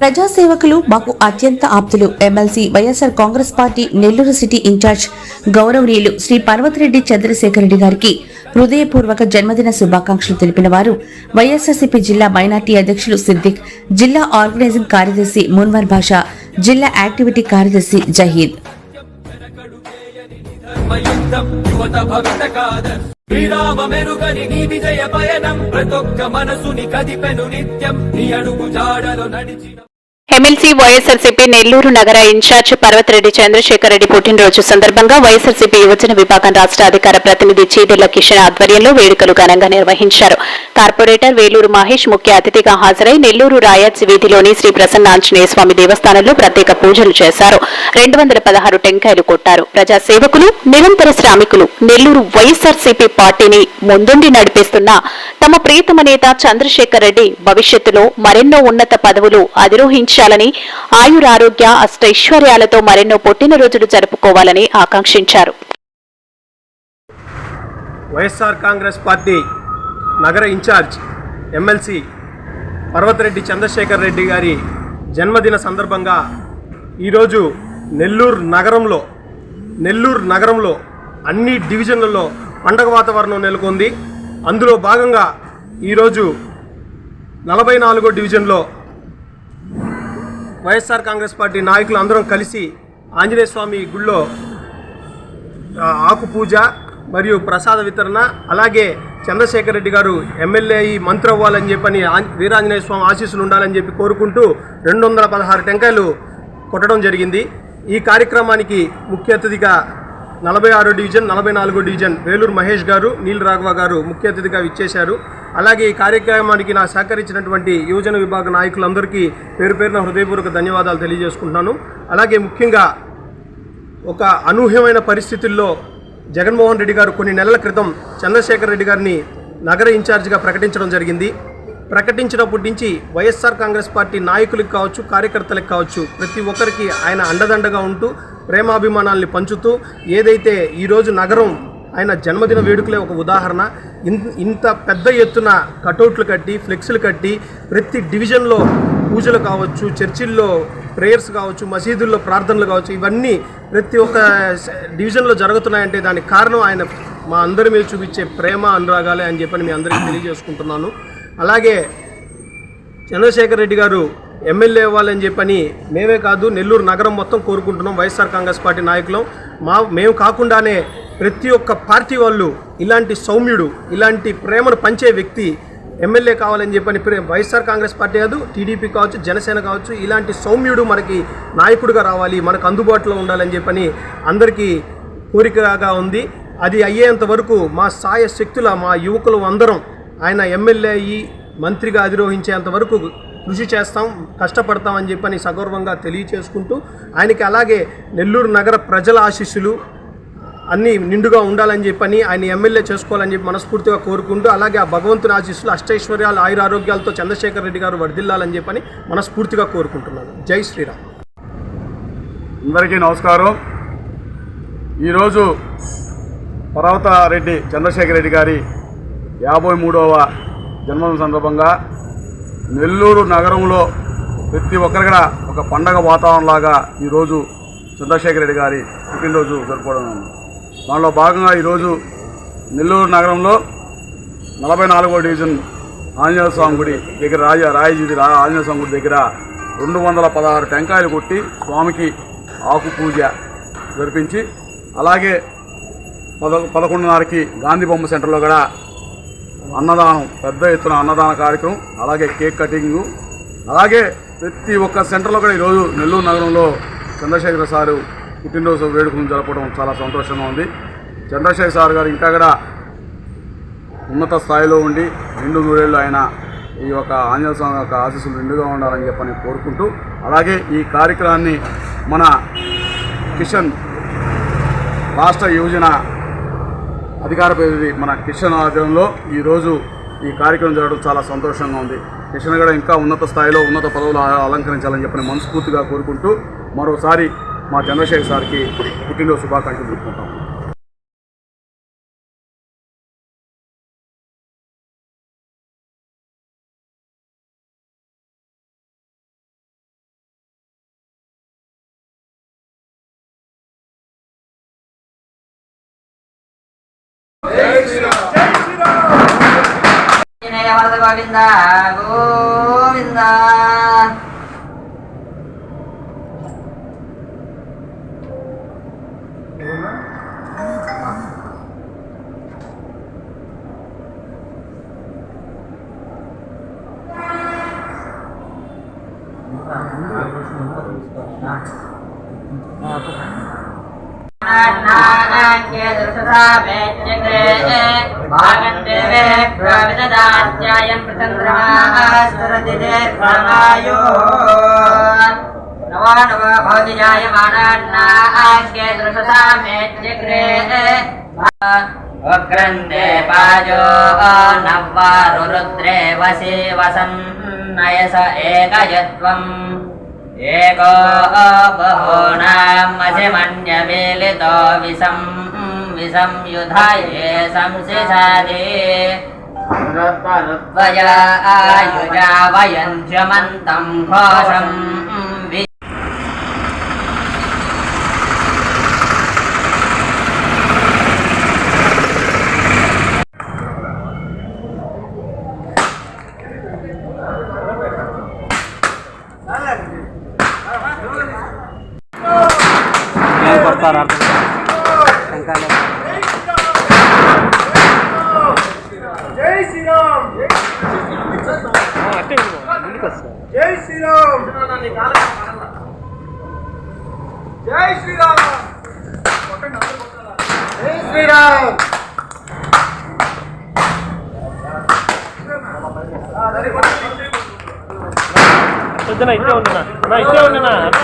ప్రజాసేవకులు మాకు అత్యంత ఆప్తులు. MLC YSR Congress party Nellore city incharge గౌరవనీయులు శ్రీ పర్వతిరెడ్డి చంద్రశేఖర్ రెడ్డి గారికి హృదయపూర్వక జన్మదిన శుభాకాంక్షలు తెలిపిన వారు వైఎస్ఆర్సీపీ జిల్లా మైనార్టీ అధ్యక్షులు సిద్దిక్ జిల్లా ఆర్గనైజింగ్ కార్యదర్శి మున్వర్ భాషా జిల్లా యాక్టివిటీ కార్యదర్శి జహీద్. ధర్మయుద్ధం శ్రీరామ మెరుగని నీ విజయ పయనం. ప్రతొక్క మనసుని కదిపెను నిత్యం. నీ అడుగు జాడలో నడిచిన ఎమ్మెల్సీ వైఎస్ఆర్సీపీ నెల్లూరు నగర ఇన్ఛార్జ్ పర్వతిరెడ్డి చంద్రశేఖర్ రెడ్డి పుట్టినరోజు సందర్భంగా వైఎస్ఆర్సీపీ యువజన విభాగం రాష్ట్ర అధికార ప్రతినిధి చీదుల కిషన్ ఆధ్వర్యంలో వేడుకలు ఘనంగా నిర్వహించారు. కార్పొరేటర్ వేలూరు మహేష్ ముఖ్య అతిథిగా హాజరై నెల్లూరు రాయత్స్ వీధిలోని శ్రీ ప్రసన్నాంజనేయ స్వామి దేవస్థానంలో ప్రత్యేక పూజలు చేశారు. రెండు వందల పదహారు టెంకాయలు కొట్టారు. ప్రజా సేవకులు నిరంతర శ్రామికులు నెల్లూరు వైఎస్ఆర్సీపీ పార్టీని ముందుండి నడిపిస్తున్న తమ ప్రియతమ నేత చంద్రశేఖర్ రెడ్డి భవిష్యత్తులో మరెన్నో ఉన్నత పదవులు అధిరోహించాలని ఆయురారోగ్య అష్టైశ్వర్యాలతో మరెన్నో పుట్టినరోజులు జరుపుకోవాలని ఆకాంక్షించారు. వైఎస్ఆర్ కాంగ్రెస్ పార్టీ నగర ఇన్ఛార్జ్ ఎమ్మెల్సీ పర్వతరెడ్డి చంద్రశేఖర్ రెడ్డి గారి జన్మదిన సందర్భంగా ఈరోజు నెల్లూరు నగరంలో నెల్లూరు నగరంలో అన్ని డివిజన్లలో పండగ వాతావరణం నెలకొంది. అందులో భాగంగా ఈరోజు నలభై నాలుగో డివిజన్లో వైఎస్ఆర్ కాంగ్రెస్ పార్టీ నాయకులు అందరం కలిసి ఆంజనేయ స్వామి గుళ్ళో ఆకు పూజ మరియు ప్రసాద వితరణ అలాగే చంద్రశేఖర్ రెడ్డి గారు ఎమ్మెల్యే అయ్యి మంత్రి అవ్వాలని చెప్పని వీరాంజనేయ స్వామి ఆశీస్సులు ఉండాలని చెప్పి కోరుకుంటూ రెండు వందల పదహారు టెంకాయలు కొట్టడం జరిగింది. ఈ కార్యక్రమానికి ముఖ్య అతిథిగా నలభై ఆరో డివిజన్ నలభై నాలుగో డివిజన్ వేలూరు మహేష్ గారు నీల్ రాఘవ గారు ముఖ్య అతిథిగా ఇచ్చేశారు అలాగే ఈ కార్యక్రమానికి నా సహకరించినటువంటి యువజన విభాగ నాయకులందరికీ పేరు పేరున హృదయపూర్వక ధన్యవాదాలు తెలియజేసుకుంటున్నాను. అలాగే ముఖ్యంగా ఒక అనూహ్యమైన పరిస్థితుల్లో జగన్మోహన్ రెడ్డి గారు కొన్ని నెలల క్రితం చంద్రశేఖర్ రెడ్డి గారిని నగర ఇన్ఛార్జిగా ప్రకటించడం జరిగింది. ప్రకటించినప్పటి నుంచి వైఎస్ఆర్ కాంగ్రెస్ పార్టీ నాయకులకు కావచ్చు కార్యకర్తలకు కావచ్చు ప్రతి ఒక్కరికి ఆయన అండదండగా ఉంటూ ప్రేమాభిమానాల్ని పంచుతూ ఏదైతే ఈరోజు నగరం ఆయన జన్మదిన వేడుకలే ఒక ఉదాహరణ. ఇన్- ఇంత పెద్ద ఎత్తున కటౌట్లు కట్టి ఫ్లెక్స్లు కట్టి ప్రతి డివిజన్లో పూజలు కావచ్చు చర్చిల్లో ప్రేయర్స్ కావచ్చు మసీదుల్లో ప్రార్థనలు కావచ్చు ఇవన్నీ ప్రతి ఒక్క డివిజన్లో జరుగుతున్నాయంటే దానికి కారణం ఆయన మా అందరి మీద చూపించే ప్రేమ అనురాగాలే అని చెప్పని మీ అందరికీ తెలియజేసుకుంటున్నాను. అలాగే చంద్రశేఖర్ రెడ్డి గారు ఎమ్మెల్యే అవ్వాలని చెప్పని మేమే కాదు నెల్లూరు నగరం మొత్తం కోరుకుంటున్నాం వైఎస్ఆర్ కాంగ్రెస్ పార్టీ నాయకులం. మా మేము కాకుండానే ప్రతి ఒక్క పార్టీ వాళ్ళు ఇలాంటి సౌమ్యుడు ఇలాంటి ప్రేమను పంచే వ్యక్తి ఎమ్మెల్యే కావాలని చెప్పని వైఎస్ఆర్ కాంగ్రెస్ పార్టీ కాదు టీడీపీ కావచ్చు జనసేన కావచ్చు ఇలాంటి సౌమ్యుడు మనకి నాయకుడిగా రావాలి మనకు అందుబాటులో ఉండాలని చెప్పని అందరికీ కోరికగా ఉంది. అది అయ్యేంత వరకు మా సాయ శక్తుల మా యువకులు అందరం ఆయన ఎమ్మెల్యే అయ్యి మంత్రిగా అధిరోహించేంత వరకు కృషి చేస్తాం కష్టపడతామని చెప్పని సగౌరవంగా తెలియచేసుకుంటూ ఆయనకి అలాగే నెల్లూరు నగర ప్రజల ఆశీస్సులు అన్నీ నిండుగా ఉండాలని చెప్పని ఆయన ఎమ్మెల్యే చేసుకోవాలని చెప్పి మనస్ఫూర్తిగా కోరుకుంటూ అలాగే ఆ భగవంతుని ఆశీస్సులు అష్టైశ్వర్యాలు ఆయురారోగ్యాలతో చంద్రశేఖర్ రెడ్డి గారు వర్ధిల్లాలని చెప్పని మనస్ఫూర్తిగా కోరుకుంటున్నాను జై శ్రీరామ్ అందరికీ నమస్కారం ఈరోజు పర్వతారెడ్డి చంద్రశేఖర్ రెడ్డి గారి యాభై మూడవ జన్మదిన సందర్భంగా నెల్లూరు నగరంలో ప్రతి ఒక్కరికి కూడా ఒక పండగ వాతావరణంలాగా ఈరోజు చంద్రశేఖర్ రెడ్డి గారి పుట్టినరోజు జరుపుకోవడం ఉంది. దానిలో భాగంగా ఈరోజు నెల్లూరు నగరంలో నలభై నాలుగో డివిజన్ ఆంజనేయ స్వామి గుడి దగ్గర రాజ రాయజీది రా ఆంజనేయ స్వామి గుడి దగ్గర రెండు వందల పదహారు టెంకాయలు కొట్టి స్వామికి ఆకు పూజ జరిపించి అలాగే పద పదకొండున్నరకి గాంధీ బొమ్మ సెంటర్లో కూడా అన్నదానం పెద్ద ఎత్తున అన్నదాన కార్యక్రమం అలాగే కేక్ కటింగు అలాగే ప్రతి ఒక్క సెంటర్లో కూడా ఈరోజు నెల్లూరు నగరంలో చంద్రశేఖర సారు పుట్టినరోజు వేడుకలను జరపడం చాలా సంతోషంగా ఉంది. చంద్రశేఖర్ సార్ గారు ఇంకా కూడా ఉన్నత స్థాయిలో ఉండి రెండు నూరేళ్ళు ఆయన ఈ యొక్క ఆంజనేయ స్వామి యొక్క ఆశీస్సులు నిండుగా ఉండాలని చెప్పని కోరుకుంటూ అలాగే ఈ కార్యక్రమాన్ని మన కిషన్ రాష్ట్ర యువజన అధికార ప్రతినిధి మన కిషన్ ఆధ్వర్యంలో ఈరోజు ఈ కార్యక్రమం జరగడం చాలా సంతోషంగా ఉంది. కిషన్ కూడా ఇంకా ఉన్నత స్థాయిలో ఉన్నత పదవులు అలంకరించాలని చెప్పని మనస్ఫూర్తిగా కోరుకుంటూ మరోసారి మా చంద్రశేఖర్ సార్కి పుట్టినరోజు శుభాకాంక్షలు వరద గోవిందా గోవిందా భాగందేవేభ్యోవిదదాత్యాయం ప్రచంద్రమాస్తరతిదేర్ఘమాయో నవో నవో భవతి జాయమానాన్నాగ్నే దృశసా మేత్యగ్రే వక్రందే పాజో नय एकयत्वम्। एकय त्वम् एको बहूना मसिमन्यलितो विशं विशं युधा एं सिशदे आयुजावयन्त्यमन्तं भाषम् కాలం. జై శ్రీరామ్ జై శ్రీరామ్ జై శ్రీరామ్ జై శ్రీరామ్ వద్దునా ఇట్టే ఉండనా నా. ఇట్టే ఉండనా